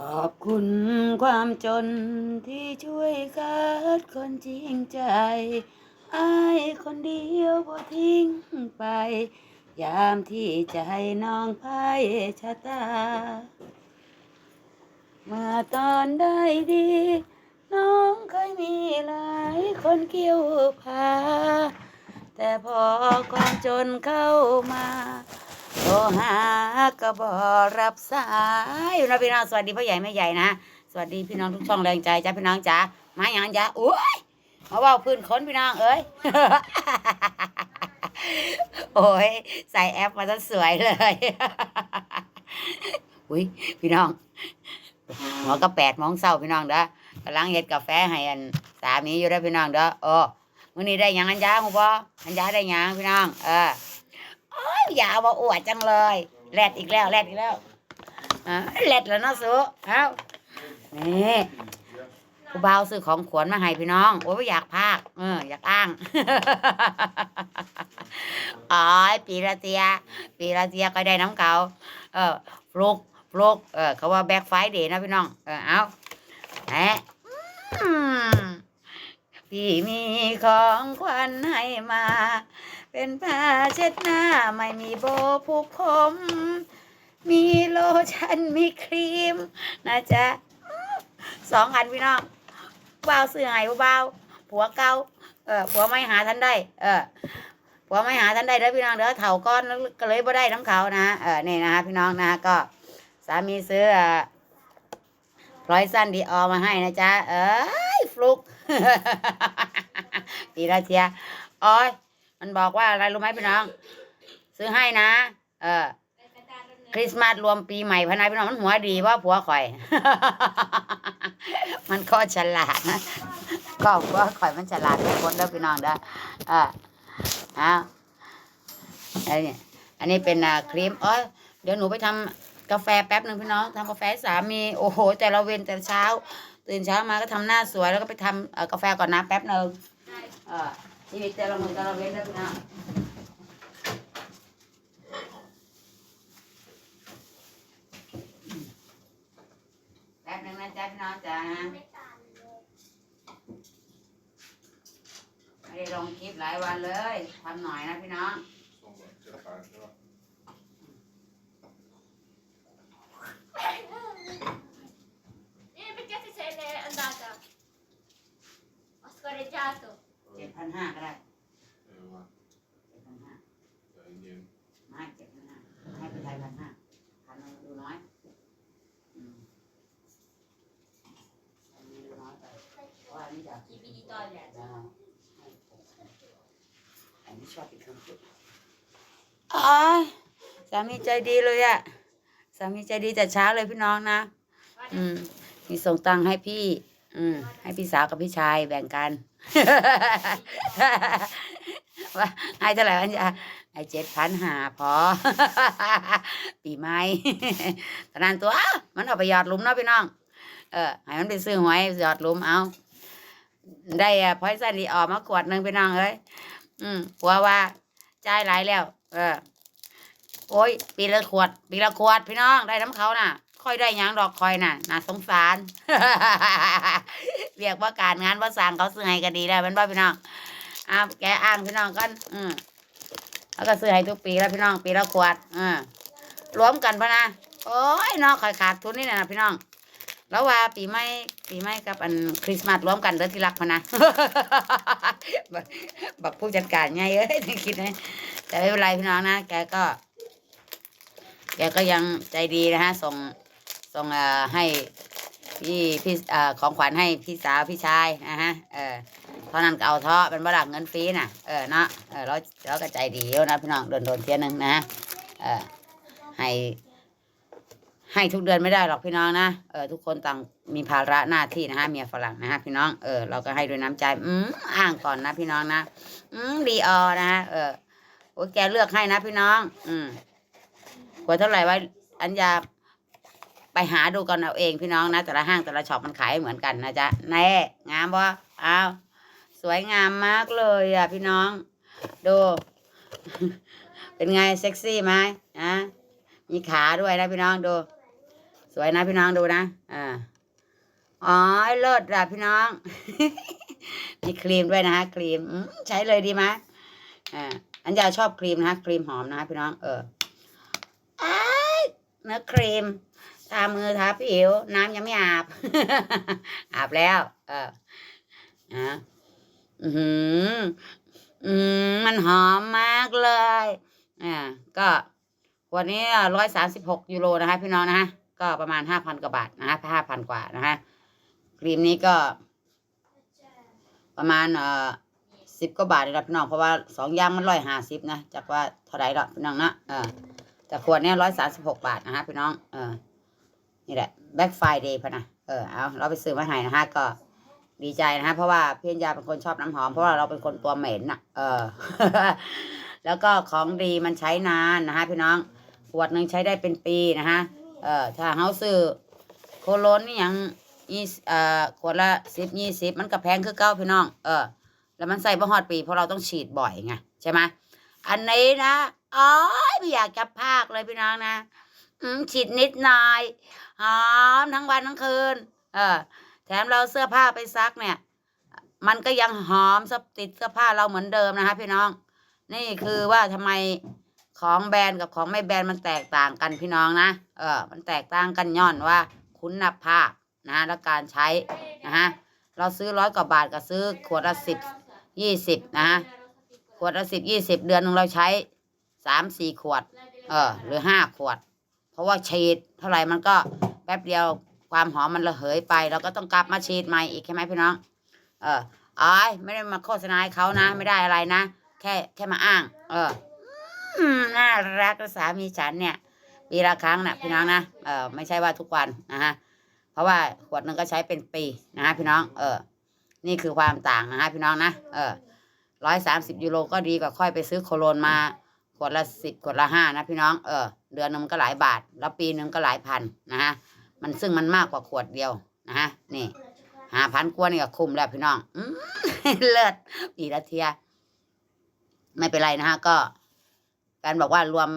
ขอบคุณความจนที่ช่วยคัดคนจริงใจอายคนเดียวบ่ทิ้งไป ยามที่ใจน้องพ่ายชะตา เมื่อตอนได้ดี น้องเคยมีหลายคนเกี่ยวพา แต่พอความจนเข้ามา โทรหาก็บอรับสายนะพี่น้องสวัสดีพ่อใหญ่แม่ใหญ่นะสวัสดีพี่น้องทุกช่องแรงใจจ้าพี่น้องจ๋ามาอย่างจ้าอุ้ยมาว่าพื้นค้นพี่น้องเอ้ยโอ้ยใส่แอปมาซะสวยเลยอุ้ยพี่น้องหัวก็แปดโมงเช้าพี่น้องเด้อกำลังเฮ็ดกาแฟให้อันสามีอยู่เด้พี่น้องเด้อโอ้มื้อนี้ได้ยังอันยาฮู้บ่อันยาได้ยังพี่น้อง เออ อยอย่าเอามาอวดจังเลยแลดอีกแล้วแลดอีกแล้วอ่าแลดแล้วเนาะสุเอ้านี่ผู้บ่าวซื้อของขวัญมาให้พี่น้อง โอ้ยอยากพากเอออยากอ้างอ๋อปีละเตีย ปีละเตียก็ได้น้ำเก่าเออฟลุกฟลุกเออเขาว่าแบ็คไฟเดย์นะพี่น้อง เออเอาแหมอืมพี่มีของขวัญให้มา เป็นผ้าเช็ดหน้าไม่มีโบผูกผม มีโลชั่นมีครีม นะจ๊ะสองอันพี่น้องเบาวซื้อให้เบาผัวเก่าเออผัวไม่หาท่านได้ เออผัวไม่หาท่านได้เด้อพี่น้องเด้อเถาก้อนแล้วก็เลยบ่ได้น้ำเขานะเออนี่นะฮะพี่น้องนะก็สามีซื้อเอ่อพลอยสั้นดีออมาให้นะจ๊ะเอ้ยฟลุกปีละเทียอ้ย มันบอกว่าอะไรรู้ไหมพี่น้อง ซื้อให้นะ เออคริสต์มาสรวมปีใหม่พนายพี่น้องมันหัวดีว่าผัวข่อย มันก็ฉลาดนะก็ผัวข่อยมันฉลาดทุกคนเด้อพี่น้องเด้อเอออ้าวอันนี้อันนี้เป็นอ่ครีมอ๋อเดี๋ยวหนูไปทำกาแฟแป๊บหนึ่งพี่น้องทำกาแฟสามีโอ้โห แต่เราเว้นแต่เช้า ตื่นเช้ามาก็ทำหน้าสวยแล้วก็ไปทำกาแฟก่อนนะแป๊บหนึ่งเออ ชีวิตแต่ละมือแต่ละเว้นแล้วน้องแป๊บหนึ่งนะจ๊ะพี่น้องจ้าไม่ได้ลงคลิปหลายวันเลยทำหน่อยนะพี่น้อง ส่งแบบเจอผ้าใช่ปะ พันห้าก็ได้เออว่าเจ็ดพันห้าใจเย็นไม่เจ็ดพันห้าให้ไปไทยพันห้าพันหนึ่งดูน้อยอืมอันนี้ดูน้อยไปเพราะว่าอันนี้จะ Chi mi di togliere? ได้ให้ผมอันนี้ชอบอีกคำพูดอ๋อสามีใจดีเลยอะสามีใจดีแต่เช้าเลยพี่น้องนะ อืมมีส่งตังค์ให้พี่ อืมให้พี่สาวกับพี่ชายแบ่งกัน ว่าให้เท่าไหร่วันจะให้เจ็ดพันหาพอ ปีใหม่ตอนนั้นตัว มันเอาไปหยอดลุมเนาะพี่น้อง เออให้มันไปซื้อหวยหยอดลุมเอา ได้อะพอยซันดีออกมาขวดหนึ่งพี่น้องเอ้ยอืมผัวว่าจ่ายหลายแล้ว เออ โอ้ย ปีละขวด ปีละขวดพี่น้องได้น้ำเขาน่ะ ค่อยได้ยังดอกคอยน่ะน่าสงสารเรียกว่าการงานว่าสั่งเขาซื้อให้ก็ดีแล้วเป็นว่าพี่น้องอ้าวแกอ้างพี่น้องกันอืมแล้วก็ซื้อให้ทุกปีแล้วพี่น้องปีละขวดอ่ารวมกันพะนะโอ้ยเนาะคอยขาดทุนนี่นะพี่น้องแล้วว่าปีใหม่ปีใหม่กับอันคริสต์มาสรวมกันเด้อที่รักพะนะบักบักผู้จัดการไงเอ้ยคิดนะแต่ไม่เป็นไรพี่น้องนะ แกก็ แกก็ยังใจดีนะฮะ ส่ง ส่งเอ่อให้พี่พี่เอ่อของขวัญให้พี่สาวพี่ชายนะฮะเออเท่านั้นก็เอาเท่าเป็นบลักเงินฟรีน่ะเออเนาะเออเราเราก็ใจดีอยู่นะพี่น้องโดนโดนเทียหนึงนะเออให้ให้ทุกเดือนไม่ได้หรอกพี่น้องนะเออทุกคนต่างมีภาระหน้าที่นะฮะเมียฝรั่งนะฮะพี่น้องเออเราก็ให้ด้วยน้ำใจอืมอ้างก่อนนะพี่น้องนะอืมดีออนะฮะเออโอ้แกเลือกให้นะพี่น้อง อืมกว่าเท่าไหร่ไว้อันยา ไปหาดูกันเอาเองพี่น้องนะ แต่ละห้างแต่ละช็อปมันขายเหมือนกันนะจ๊ะแน่งามบ่อ้าวสวยงามมากเลยอะพี่น้อง ดู เป็นไงเซ็กซี่ไหมอะมีขาด้วยนะพี่น้องดู สวยนะพี่น้องดูนะอ่าอ๋อเลิศอะพี่น้อง มีครีมด้วยนะฮะครีมใช้เลยดีไหมอ่าอันยาชอบครีมนะฮะครีมหอมนะพี่น้อง เออเนื้อครีม ทามือทาผิวน้ำยังไม่อาบ อาบแล้ว เอออะอือหืออืมมันหอมมากเลยอ่าก็วันนี้ร้อยสามสิบหกยูโรนะคะพี่น้องนะฮะก็ประมาณห้าพันกว่าบาทนะฮะห้าพันกว่านะฮะครีมนี้ก็ ประมาณเอ่อสิบกว่าบาทนะพี่น้องเพราะว่าสองย่างมันร้อยห้าสิบนะจากว่าเท่าไรหร่ละพี่น้องนะเออแต่ขวดเนี้ร้อยสามสิบหกบาทนะฮะพี่น้องเออ นี่แหละ Black Friday พะนะเออเอาเราไปซื้อมาให้นะฮะก็ดีใจนะฮะเพราะว่าเพี่อัญญาเป็นคนชอบน้ำหอม เพราะว่าเราเป็นคนตัวเหม็นน่ะเออ แล้วก็ของดีมันใช้นานนะฮะพี่น้องขวดหนึ่งใช้ได้เป็นปีนะฮะเออถ้าเฮาซื้อโคโลนนี่ยังยี่เอ่อขวดละสิบยี่สิบมันก็แพงคือเก้าพี่น้อง เออ แล้วมันใส่บ่ฮอดปีเพราะเราต้องฉีดบ่อยไงใช่ไหมอันนี้นะอ๋อไม่อยากจะพากเลยพี่น้องนะ ฉีดนิดหน่อยหอมทั้งวันทั้งคืน เออ แถมเราเสื้อผ้าไปซักเนี่ย มันก็ยังหอมสติดเสื้อผ้าเราเหมือนเดิมนะคะพี่น้อง นี่คือว่าทำไมของแบรนด์กับของไม่แบรนด์มันแตกต่างกันพี่น้องนะ เออ มันแตกต่างกันย้อนว่าคุณภาพนะและการใช้นะฮะ เราซื้อร้อยกว่าบาทก็ซื้อขวดละสิบยี่สิบนะฮะ ขวดละสิบยี่สิบเดือนหนึ่งเราใช้สามสี่ขวด เออ หรือห้าขวด เพราะว่าฉีดเท่าไหร่มันก็แป๊บเดียวความหอมมันระเหยไปเราก็ต้องกลับมาฉีดใหม่อีกใช่ไหมพี่น้อง เอออไม่ได้มาโฆษณาให้เขานะ ไม่ได้อะไรนะ แค่แค่มาอ้าง เออน่ารักสามีฉันเนี่ยปีละครั้งนะพี่น้องนะเออไม่ใช่ว่าทุกวันนะฮะเพราะว่าขวดหนึ่งก็ใช้เป็นปีนะฮะพี่น้อง เออ นี่คือความต่างนะฮะพี่น้องนะเออร้อยสามสิบยูโรก็ดีกว่าค่อยไปซื้อโคโลนมา ขวดละสิบขวดละห้านะพี่น้องเออเดือนนึงก็หลายบาท แล้วปีนึงก็หลายพันนะฮะมันซึ่งมันมากกว่าขวดเดียวนะฮะนี่หาพันกว่านี่ก็คุ้มแล้วพี่น้องอืมเลิศปีละเทีย ไม่เป็นไรนะฮะก็แฟนบอกว่ารวม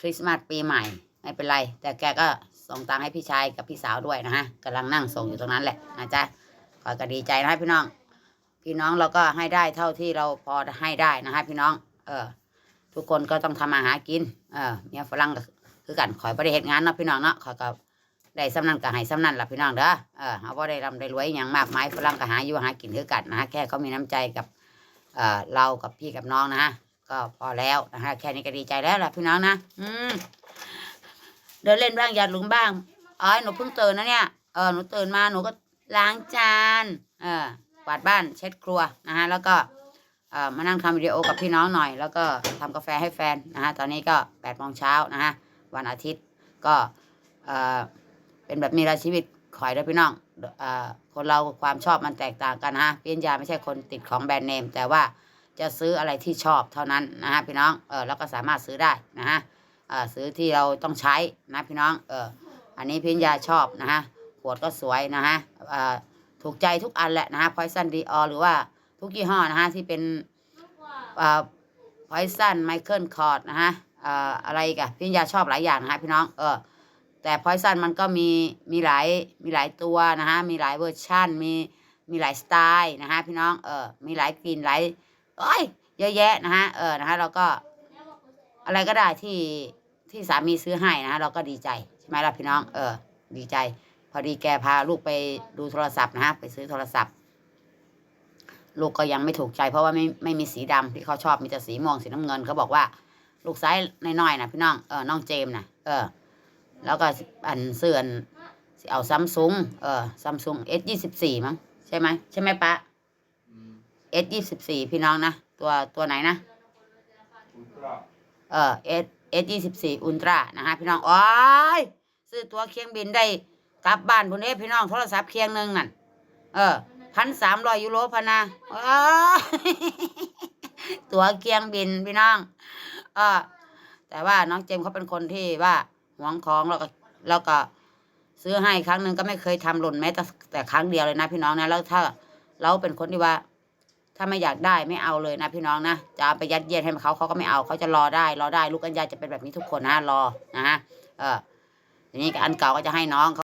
คริสต์มาสปีใหม่ ไม่เป็นไร แต่แกก็ส่งตังให้พี่ชายกับพี่สาวด้วยนะฮะกำลังนั่งส่งอยู่ตรงนั้นแหละนะจ๊ะขอก็ดีใจนะพี่น้อง พี่น้องเราก็ให้ได้เท่าที่เราพอให้ได้นะฮะพี่น้อง เออ ทุกคนก็ต้องทำมาหากิน เออเมียฝรั่งก็คือกันขอยบริเหตุงานเนาะพี่น้องเนาะขอยก็ได้สำนันก็ให้สำนันละพี่น้องเด้อเออเขาบ่ได้ร่ำได้รวยอย่างมากมายฝรั่งก็หาอยู่หากินคือกันนะแค่เขามีน้ำใจกับเออเรากับพี่กับน้องนะก็พอแล้วนะฮะแค่นี้ก็ดีใจแล้วล่ะพี่น้องนะอืมเดินเล่นบ้างหยาดลุมบ้างอ๋อหนูเพิ่งตื่นนะเนี่ยเออหนูตื่นมาหนูก็ล้างจานเออกวาดบ้านเช็ดครัวนะฮะแล้วก็ มานั่งทำวิดีโอกับพี่น้องหน่อย แล้วก็ทำกาแฟให้แฟนนะฮะตอนนี้ก็แปดโมงเช้านะฮะวันอาทิตย์ก็เออเป็นแบบมีรายชีวิตขอยด้วยพี่น้องเออคนเราความชอบมันแตกต่างกันนะฮะพี่ญญาไม่ใช่คนติดของแบรนด์เนม แต่ว่าจะซื้ออะไรที่ชอบเท่านั้นนะฮะพี่น้องเออแล้วก็สามารถซื้อได้นะฮะเออซื้อที่เราต้องใช้นะพี่น้องเอออันนี้พี่ญญาชอบนะฮะขวดก็สวยนะฮะเออถูกใจทุกอันแหละนะฮะพอยซันดีออหรือว่า ทุกยี่ห้อนะฮะที่เป็นอ่อพอยซันไมเคิลคอร์ดนะฮะอ่ออะไรกันพี่ยาชอบหลายอย่างนะฮะพี่น้องเออแต่พอยซันมันก็มีมีหลายมีหลายตัวนะฮะมีหลายเวอร์ชันมีมีหลายสไตล์นะฮะพี่น้องเออมีหลายกลิ่นหลายโอ้ยเยอะแยะนะฮะเออนะฮะเราก็อะไรก็ได้ที่ที่สามีซื้อให้นะฮะเราก็ดีใจใช่ไหมล่ะพี่น้องเออดีใจ พอดีแกพาลูกไปดูโทรศัพท์นะฮะไปซื้อโทรศัพท์ ลูกก็ยังไม่ถูกใจ เพราะว่าไม่ไม่มีสีดำที่เขาชอบมีแต่สีม่วงสีน้ำเงินเขาบอกว่า ลูกไซส์น้อยๆนะพี่น้องเออน้องเจมส์นะเออ แล้วก็อันเสื่อนสิเอาซัมซุงเออซัมซุงเอสยี่สิบสี่มั้งใช่ไหมใช่ไหมปะอืมเอสยี่สิบสี่พี่น้องนะตัวตัวไหนนะอุลตร้าเออเอสเอสยี่สิบสี่อุลตร้านะฮะพี่น้องโอ้ยซื้อตัวเครื่องบินได้กลับบ้านพุ่นเอ้พี่น้องโทรศัพท์เครื่องหนึ่งนั่นเออ พันสามร้อยยูโรพนะอ้าวตัวเกียงบินพี่น้องเออแต่ว่าน้องเจมส์เขาเป็นคนที่ว่าหวงของแล้วก็แล้วก็ซื้อให้ครั้งหนึ่งก็ไม่เคยทำหล่นแม้แต่แต่ครั้งเดียวเลยนะพี่น้องนะแล้วถ้าเราเป็นคนที่ว่า ถ้าไม่อยากได้ไม่เอาเลยนะพี่น้องนะจะเอาไปยัดเยียดให้เขาเขาก็ไม่เอาเขาจะรอได้ รอได้ลูกกัญญาจะเป็นแบบนี้ทุกคนนะรอนะฮะเออทีนี้อันเก่าก็จะให้น้อง